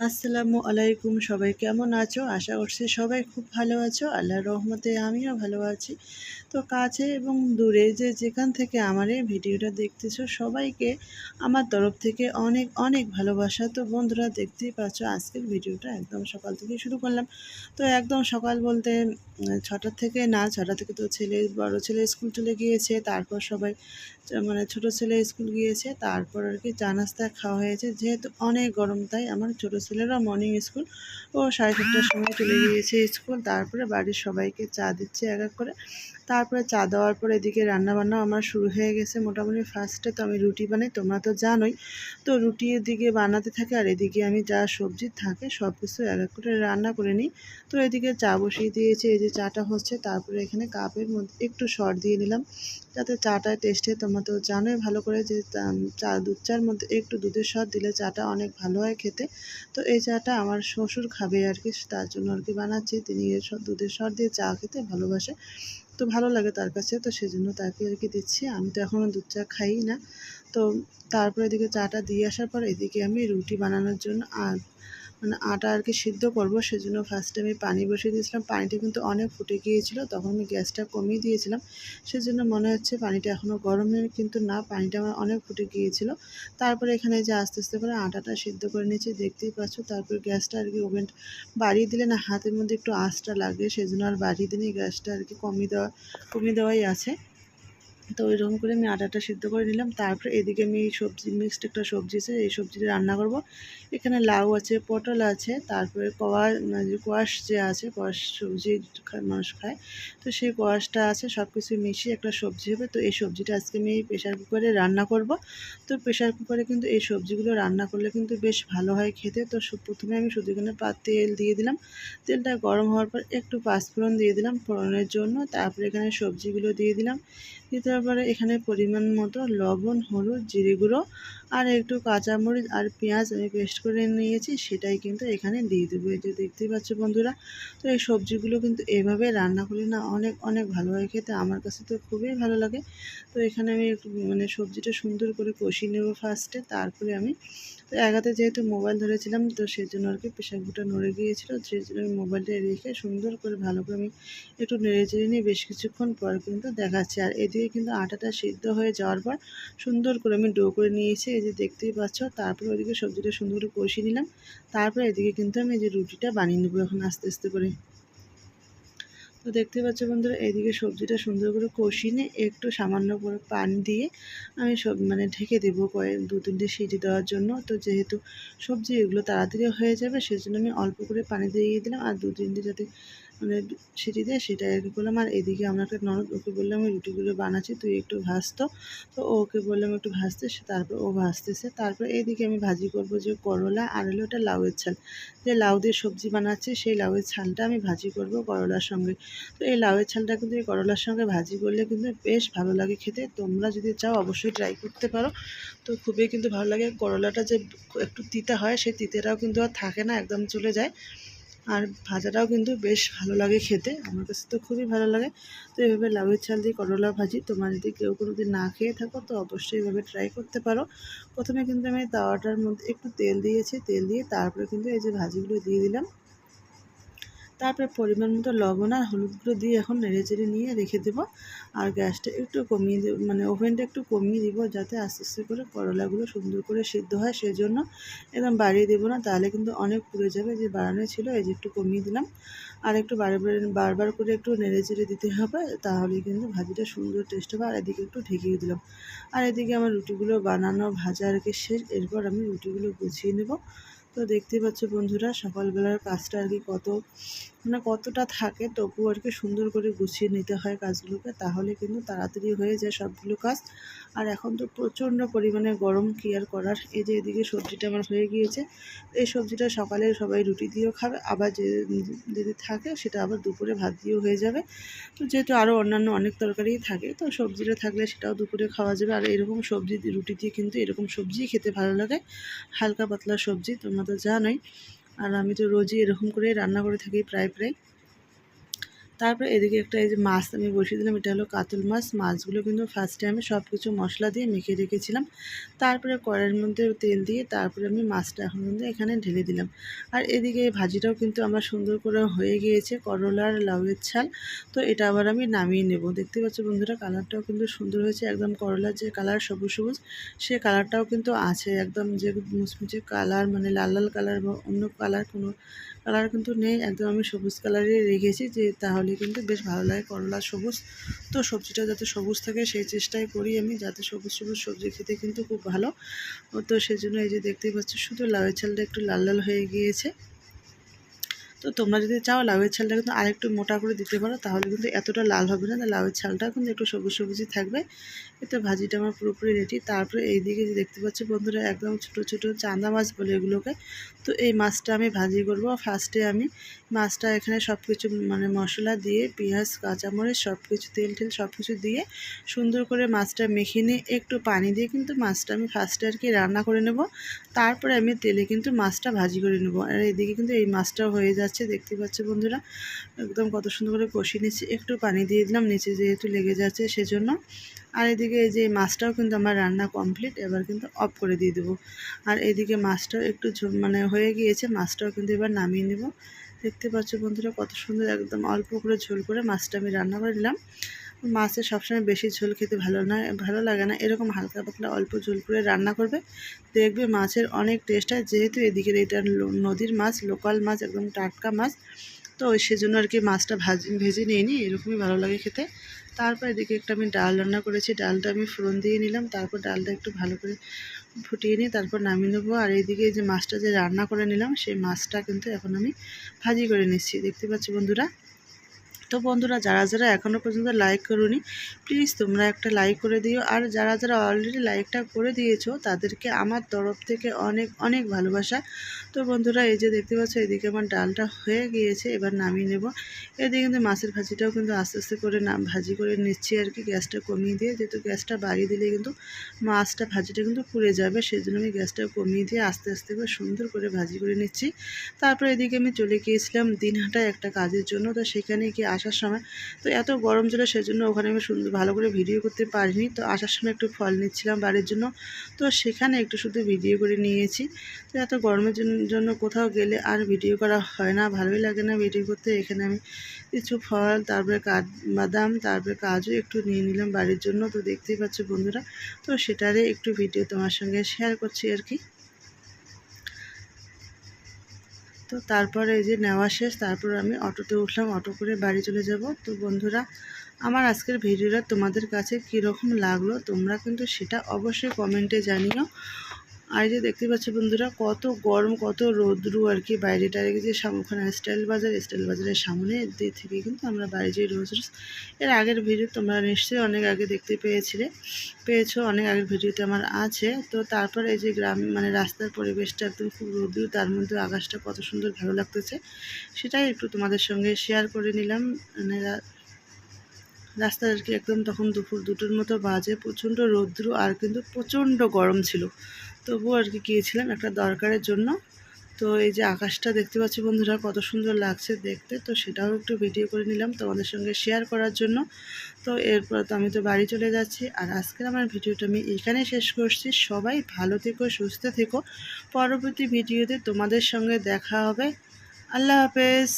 আসসালামু আলাইকুম, সবাই কেমন আছো? আশা করছি সবাই খুব ভালো আছো। আল্লাহর রহমতে আমিও ভালো আছি। তো কাছে এবং দূরে যে যেখান থেকে আমার এই ভিডিওটা দেখতেছো সবাইকে আমার তরফ থেকে অনেক অনেক ভালোবাসা। তো বন্ধুরা দেখতেই পাচ্ছ আজকের ভিডিওটা একদম সকাল থেকে শুরু করলাম। তো একদম সকাল বলতে ছটার থেকে না, ছটা থেকে তো ছেলে, বড় ছেলে স্কুল চলে গিয়েছে, তারপর সবাই মানে ছোট ছেলে স্কুল গিয়েছে, তারপর আর কি চা নাস্তা খাওয়া হয়েছে। যেহেতু অনেক গরম, তাই আমার ছোট ছেলেরা মর্নিং স্কুল ও সাড়ে সাতটার সময় চলে গিয়েছে স্কুল, তারপরে বাড়ির সবাইকে চা দিচ্ছে এক এক করে। তারপরে চা দেওয়ার পর এদিকে রান্নাবান্না আমার শুরু হয়ে গেছে মোটামুটি ফার্স্টে তো আমি রুটি বানাই, তোমরা তো জানোই। তো রুটি এদিকে বানাতে থাকে আর এদিকে আমি যা সবজি থাকে সব কিছু এক এক করে রান্না করে নিই। তো এদিকে চা বসিয়ে দিয়েছে, এই যে চাটা হচ্ছে, তারপরে এখানে কাপের মধ্যে একটু সর দিয়ে নিলাম। যাতে চাটা টেস্টে তোমরা তো জানোই ভালো করে যে চা দুধ চার মধ্যে একটু দুধের সর দিলে চাটা অনেক ভালো হয় খেতে। তো এই চাটা আমার শ্বশুর খাবে আর কি, তার জন্য আর কি বানাচ্ছি। তিনি দুধের সর দিয়ে চা খেতে ভালোবাসে। তো ভালো লাগে তার কাছে, তো সেজন্য তাকে আর কি দিচ্ছি। আমি তো এখনও দুধ চা খাই না। তো তারপরে এদিকে চাটা দিয়ে আসার পর এদিকে আমি রুটি বানানোর জন্য আর মানে আটা আর কি সিদ্ধ করব, সেজন্য ফার্স্টে আমি পানি বসিয়ে দিয়েছিলাম। পানিটা কিন্তু অনেক ফুটে গিয়েছিল, তখন আমি গ্যাসটা কমিয়ে দিয়েছিলাম। সেজন্য মনে হচ্ছে পানিটা এখনও গরমের কিন্তু না, পানিটা আমার অনেক ফুটে গিয়েছিল। তারপরে এখানে যে আস্তে আস্তে করে আটাটা সিদ্ধ করে নিয়েছি, দেখতেই পাচ্ছ, তারপর গ্যাসটা আর কি ওভেন বাড়িয়ে দিলে না, হাতের মধ্যে একটু আঁচটা লাগে, সেজন্য আর বাড়িয়ে দিনই গ্যাসটা আর কি কমিয়ে দেওয়া, কমিয়ে দেওয়াই আছে। তো ওইরকম করে আমি আটাটা সিদ্ধ করে নিলাম। তারপরে এদিকে আমি এই সবজি মিক্সড একটা সবজি আছে, এই সবজিটা রান্না করব। এখানে লাউ আছে, পটল আছে, তারপরে কোয়াশ মানে কোয়াশ যে আছে, কোয়াশ সবজি মানুষ খায়। তো সেই কোয়াশটা আছে সব কিছু মিশিয়ে একটা সবজি হবে। তো এই সবজিটা আজকে আমি প্রেশার কুকারে রান্না করব। তো প্রেশার কুকারে কিন্তু এই সবজিগুলো রান্না করলে কিন্তু বেশ ভালো হয় খেতে। তো প্রথমে আমি শুধু এখানে তেল দিয়ে দিলাম। তেলটা গরম হওয়ার পর একটু পাঁচফোড়ন দিয়ে দিলাম ফোড়নের জন্য। তারপরে এখানে সবজিগুলো দিয়ে দিলাম। দিতে পরে এখানে পরিমাণ মতো লবণ, হলুদ, জিরে গুঁড়ো আর একটু কাঁচামরিচ আর পেঁয়াজ আমি পেস্ট করে নিয়েছি। সেটাই কিন্তু এখানে দিয়ে দেবো। এই যে দেখতেই পাচ্ছ বন্ধুরা, তো এই সবজিগুলো কিন্তু এভাবে রান্না করলে না অনেক অনেক ভালো হয় খেতে। আমার কাছে তো খুবই ভালো লাগে। তো এখানে আমি একটু মানে সবজিটা সুন্দর করে কষিয়ে নেব ফার্স্টে তারপরে আমি তো একাতে যেহেতু মোবাইল ধরেছিলাম, তো সেই জন্য আর কি প্রেশার কুকারটা নড়ে গিয়েছিল সেই জন্য আমি মোবাইলটা রেখে সুন্দর করে ভালো করে আমি একটু নেড়ে চেড়ে নিয়ে বেশ কিছুক্ষণ পর কিন্তু দেখাচ্ছি। আর এদিকে কিন্তু আটাটা সিদ্ধ হয়ে যাওয়ার পর সুন্দর করে আমি ডো করে নিয়েছি, এই যে দেখতেই পাচ্ছ। তারপরে ওইদিকে সবজিটা সুন্দর করে কষিয়ে নিলাম। তারপরে এদিকে কিন্তু আমি এই যে রুটিটা বানিয়ে নেব এখন আস্তে আস্তে করে। তো দেখতে পাচ্ছ বন্ধুরা এইদিকে সবজিটা সুন্দর করে কষিয়ে নিয়ে একটু সামান্য করে পানি দিয়ে আমি সব মানে ঢেকে দেবো কয়েক, দু তিনটে সিটি দেওয়ার জন্য। তো যেহেতু সবজি এগুলো তাড়াতাড়ি হয়ে যাবে, সেজন্য আমি অল্প করে পানি দিয়ে দিলাম। আর দু তিনটে যাতে মানে সিটি দেয়, সেটা কি করলাম আর এদিকে আমরা একটা ননদ, ওকে বললাম আমি রুটিগুলো বানাচ্ছি, তুই একটু ভাজতো। তো ওকে বললাম, একটু ভাজতে। সে তারপর ও ভাজতেছে। তারপর এইদিকে আমি ভাজি করব যে করলা আর হলো ওটা লাউয়ের ছাল যে লাউ দিয়ে সবজি বানাচ্ছি, সেই লাউয়ের ছালটা আমি ভাজি করব করলার সঙ্গে। তো এই লাউয়ের ছালটা কিন্তু এই করলার সঙ্গে ভাজি করলে কিন্তু বেশ ভালো লাগে খেতে। তোমরা যদি চাও, অবশ্যই ট্রাই করতে পারো। তো খুবই কিন্তু ভালো লাগে। করলাটা যে একটু তিতা হয়, সেই তিতেটাও কিন্তু আর থাকে না, একদম চলে যায়। আর ভাজাটাও কিন্তু বেশ ভালো লাগে খেতে। আমার কাছে তো খুবই ভালো লাগে। তো এভাবে লাউয়ের চাল দিয়ে করলা ভাজি, তোমার যদি কেউ কোনো দিন না খেয়ে থাকো, তো অবশ্যই এভাবে ট্রাই করতে পারো। প্রথমে কিন্তু আমি তাওয়াটার মধ্যে একটু তেল দিয়েছি, তেল দিয়ে তারপরে কিন্তু এই যে ভাজিগুলো দিয়ে দিলাম। তারপরে পরিমাণ মতো লবণ আর হলুদ গুঁড়ো দিয়ে এখন নেড়ে চেড়ে নিয়ে রেখে দেবো। আর গ্যাসটা একটু কমিয়ে দেবো মানে ওভেনটা একটু কমিয়ে দিব যাতে আস্তে আস্তে করে করলাগুলো সুন্দর করে সিদ্ধ হয় সেই জন্য একদম বাড়িয়ে দেবো না। তাহলে কিন্তু অনেক পুড়ে যাবে, যে বাড়ানো ছিল এই যে একটু কমিয়ে দিলাম। আর একটু বারবার বারবার করে একটু নেড়ে চেড়ে দিতে হবে, তাহলে কিন্তু ভাজিটা সুন্দর টেস্ট হবে। আর এদিকে একটু ঢেকিয়ে দিলাম। আর এদিকে আমার রুটিগুলো বানানো, ভাজা আর কি শেষ। এরপর আমি রুটিগুলো গুছিয়ে নেব। তো দেখতে পাচ্ছ বন্ধুরা, সকালবেলার কাজটা আর কি কত মানে কতটা থাকে তবু আর কি সুন্দর করে গুছিয়ে নিতে হয় কাজগুলোকে, তাহলে কিন্তু তাড়াতাড়ি হয়ে যায় সবগুলো কাজ। আর এখন তো প্রচণ্ড পরিমাণে গরম কেয়ার করার, এই যে এদিকে সবজিটা আমার হয়ে গিয়েছে, এই সবজিটা সকালে সবাই রুটি দিয়েও খাবে, আবার যে যদি থাকে সেটা আবার দুপুরে ভাত দিয়েও হয়ে যাবে। তো যেহেতু আরও অন্যান্য অনেক তরকারিই থাকে, তো সবজিটা থাকলে সেটাও দুপুরে খাওয়া যাবে। আর এরকম সবজি রুটি দিয়ে কিন্তু এরকম সবজি খেতে ভালো লাগে, হালকা পাতলা সবজি তোমরা তো জানোই আর আমি তো রোজই এরকম করে রান্না করে থাকি প্রায় প্রায়। তারপরে এদিকে একটা এই যে মাছ আমি বসিয়ে দিলাম, এটা হলো কাতল মাছ। মাছগুলো কিন্তু ফার্স্টে আমি সব কিছু মশলা দিয়ে মেখে রেখেছিলাম। তারপরে কড়াইয়ের মধ্যে তেল দিয়ে তারপরে আমি মাছটা এখন কিন্তু এখানে ঢেলে দিলাম। আর এদিকে ভাজিটাও কিন্তু আমার সুন্দর করে হয়ে গিয়েছে, করলার লাউয়ের ছাল। তো এটা আবার আমি নামিয়ে নেব। দেখতে পাচ্ছ বন্ধুরা, কালারটাও কিন্তু সুন্দর হয়েছে। একদম করলার যে কালার, সবুজ সবুজ, সে কালারটাও কিন্তু আছে। একদম যে মুচমুচে কালার মানে লাল লাল কালার বা অন্য কালার কোনো কালার কিন্তু নেই, একদম আমি সবুজ কালারে রেখেছি, যে তাহলে কিন্তু বেশ ভালো লাগে করলা সবুজ। তো সবজিটা যাতে সবুজ থাকে সেই চেষ্টাই করি আমি, যাতে সবুজ সবুজ সবজি খেতে কিন্তু খুব ভালো। তো সেজন্য এই যে দেখতেই পাচ্ছি, শুধু লাউয়ের চালটা একটু লাল লাল হয়ে গিয়েছে। তো তোমরা যদি চাও লাউয়ের ছালটা কিন্তু আরেকটু মোটা করে দিতে পারো, তাহলে কিন্তু এতটা লাল হবে না। লাউয়ের ছালটা কিন্তু একটু সবুজ সবুজই থাকবে। এতে ভাজিটা আমার পুরোপুরি রেডি তারপরে এইদিকে যে দেখতে পাচ্ছি বন্ধুরা, একদম ছোটো ছোটো চাঁদা মাছ বলে এগুলোকে। তো এই মাছটা আমি ভাজি করব। ফার্স্টে আমি মাছটা এখানে সব কিছু মানে মশলা দিয়ে, পেঁয়াজ, কাঁচামরিচ সব কিছু তেল টেল সব কিছু দিয়ে সুন্দর করে মাছটা মেখে নিয়ে একটু পানি দিয়ে কিন্তু মাছটা আমি ফার্স্টে আর কি রান্না করে নেব। তারপরে আমি তেলে কিন্তু মাছটা ভাজি করে নেব। আর এদিকে কিন্তু এই মাছটাও হয়ে যাচ্ছে, দেখতে পাচ্ছি বন্ধুরা? একদম কত সুন্দর করে কষিয়ে নিচ্ছি। একটু পানি দিয়ে দিলাম, নিচে যেহেতু লেগে যাচ্ছে সেজন্য। আর এদিকে এই যে মাছটাও কিন্তু আমার রান্না কমপ্লিট এবার কিন্তু অফ করে দিয়ে দেবো। আর এদিকে মাছটাও একটু মানে হয়ে গিয়েছে, মাছটাও কিন্তু এবার নামিয়ে নেব। দেখতে পাচ্ছ বন্ধুরা, কত সুন্দর একদম অল্প করে ঝোল করে মাছটা আমি রান্না করে দিলাম মাছের সবসময় বেশি ঝোল খেতে ভালো না, ভালো লাগে না, এরকম হালকা পাতলা অল্প ঝোল করে রান্না করবে। দেখবে মাছের অনেক টেস্ট হয়, যেহেতু এদিকের এটা নদীর মাছ লোকাল মাছ, একদম টাটকা মাছ, তো সেজন্য আর কি মাছটা ভাজি, ভেজে নিয়ে নিই, এরকমই ভালো লাগে খেতে। তারপর এদিকে একটা আমি ডাল রান্না করেছি, ডালটা আমি ফোড়ন দিয়ে নিলাম, তারপর ডালটা একটু ভালো করে ফুটিয়ে নিয়ে তারপর নামিয়ে নেব। আর এইদিকে যে মাছটা যে রান্না করে নিলাম, সেই মাছটা কিন্তু এখন আমি ভাজি করে নিচ্ছি। দেখতে পাচ্ছি বন্ধুরা? তো বন্ধুরা, যারা যারা এখনও পর্যন্ত লাইক করুনি প্লিজ তোমরা একটা লাইক করে দিও। আর যারা যারা অলরেডি লাইকটা করে দিয়েছ, তাদেরকে আমার তরফ থেকে অনেক অনেক ভালোবাসা। তো বন্ধুরা, এই যে দেখতে পাচ্ছ, এদিকে আমার ডালটা হয়ে গিয়েছে, এবার নামিয়ে নেব। এদিকে কিন্তু মাছের ভাজিটাও কিন্তু আস্তে আস্তে করে না, ভাজি করে নিচ্ছি আর কি, গ্যাসটা কমিয়ে দিয়ে। যেহেতু গ্যাসটা বাড়িয়ে দিলে কিন্তু মাছটা, ভাজিটা কিন্তু পুড়ে যাবে সেই জন্য আমি গ্যাসটা কমিয়ে দিয়ে আস্তে আস্তে করে সুন্দর করে ভাজি করে নিচ্ছি। তারপর এদিকে আমি চলে গিয়েছিলাম দিনহাটায় একটা কাজের জন্য, তো সেখানে গিয়ে আসার সময়। তো এত গরম ছিল সেজন্য ওখানে আমি সুন্দর ভালো করে ভিডিও করতে পারিনি। তো আসার সময় একটু ফল নিচ্ছিলাম বাড়ির জন্য। তো সেখানে একটু শুধু ভিডিও করে নিয়েছি। তো এত গরমের জন্য কোথাও গেলে আর ভিডিও করা হয় না। ভালোই লাগে না ভিডিও করতে। এখানে আমি কিছু ফল, তারপরে কাঠ, বাদাম, তারপরে কাজু একটু নিয়ে নিলাম বাড়ির জন্য। তো দেখতেই পাচ্ছ বন্ধুরা। তো সেটারে একটু ভিডিও তোমার সঙ্গে শেয়ার করছি আর কি। তো তারপরে এই যে নেওয়া শেষ, তারপর আমি অটোতে উঠলাম, অটো করে বাড়ি চলে যাব। তো বন্ধুরা, আমার আজকের ভিডিওটা তোমাদের কাছে কীরকম লাগল তোমরা কিন্তু সেটা অবশ্যই কমেন্টে জানিও। আর যে দেখতে পাচ্ছ বন্ধুরা, কত গরম, কত রোদ্রু আর কি বাইরেটা। যে ওখানে স্টাইল বাজার, স্টাইল বাজারের সামনে দিক থেকে কিন্তু আমরা বাইরে যাই রোজ রোজ এর আগের ভিডিও তোমরা নিশ্চয়ই অনেক আগে দেখতে পেয়েছিলে, পেয়েছ, অনেক আগের ভিডিওতে আমার আছে। তো তারপর এই যে গ্রাম মানে রাস্তার পরিবেশটা একদম খুব রোদ্রু, তার মধ্যে আকাশটা কত সুন্দর ভালো লাগতেছে, সেটাই একটু তোমাদের সঙ্গে শেয়ার করে নিলাম। মানে রাস্তা আর কি একদম তখন দুপুর দুটোর মতো বাজে, প্রচণ্ড রৌদ্র আর কিন্তু প্রচণ্ড গরম ছিল। তবুও আর কি গিয়েছিলাম একটা দরকারের জন্য। তো এই যে আকাশটা দেখতে পাচ্ছি বন্ধুরা, কত সুন্দর লাগছে দেখতে। তো সেটাও একটু ভিডিও করে নিলাম তোমাদের সঙ্গে শেয়ার করার জন্য। তো এরপর তো আমি তো বাড়ি চলে যাচ্ছি। আর আজকের আমার ভিডিওটা আমি এখানে শেষ করছি। সবাই ভালো থেকো, সুস্থ থেকো। পরবর্তী ভিডিওতে তোমাদের সঙ্গে দেখা হবে। আল্লাহ হাফেজ।